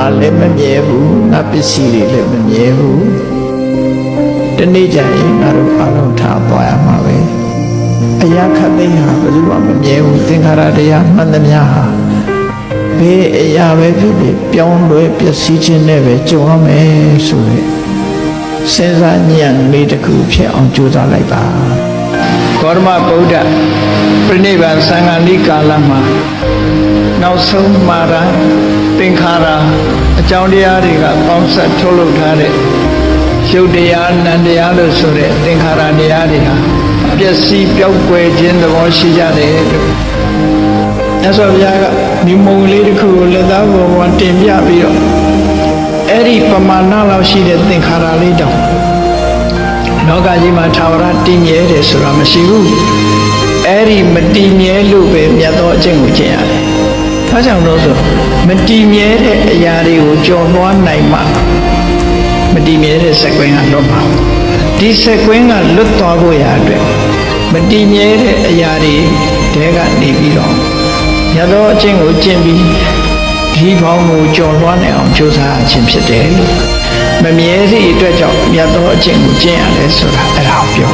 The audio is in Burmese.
အားလည်းမမြဲဘူးငါပစ္စည်းတွေလည်းမမြဲဘူးတနေ့ကျရင်ငါတို့အလုံးထားသွားရမှာပဲအရာခတ်သိမ်းဟာဘယ်သူမှမမြဲဘူးသင်္ခါရတရားမှန်သမျှဟာဘယ်အရာပဲဖြစ်ဖြစ်ပြောင်းလဲပျက်စီးခြင်းနဲ့ပဲကြုံရမယ်ဆိုရယ်စဉ်းစားဉာဏ်လေးတစ်ခုဖြစ်အောင်ကြိုးစားလိုက်ပါဂေါရမဗုဒ္ဓပြိဋိဘံသံဃာနိကာလမှာ နောက်ဆုံးမှာတာသင်္ခါရအကြောင်းတရားတွေကပေါင်းစပ်ထုတ်လုပ်ထားတဲ့ရုပ်တရားနံတရားလို့ဆိုတဲ့သင်္ခါရတရားတွေဟာပျက်စီးပျောက်ကွယ်ခြင်းသဘောရှိကြတယ်လို့မြတ်စွာဘုရားကဒီမုံလေးတစ်ခုကိုလက်သားပေါ်မှာတင်ပြပြီးတော့အဲ့ဒီပမာဏလောက်ရှိတဲ့သင်္ခါရလေးတောင်လောကကြီးမှာသာဝရတည်မြဲတယ်ဆိုတာမရှိဘူးအဲ့ဒီမတည်မြဲလို့ပဲမြတ်သောအကျင့်ကိုကျင့်ရတယ်။ဒါ ကြောင့်လို့ဆိုမတည်မြဲတဲ့အရာတွေကိုကြော်လွှားနိုင်မှမတည်မြဲတဲ့စက်ကွင်းကလွတ်မှာဒီစက်ကွင်းကလွတ်သွားဖို့ရာအတွက်မတည်မြဲတဲ့အရာတွေတဲကနေပြီးတော့မြတ်သောအကျင့်ကိုကျင့်ပြီးဒီဘောင်းကိုကြော်လွှားနိုင်အောင်ကြိုးစားခြင်းဖြစ်တယ်လို့မမြဲသည့်အတွက်ကြောင့်မြတ်သောအကျင့်ကိုကျင့်ရတယ်ဆိုတာအဲ့ဒါကိုပြော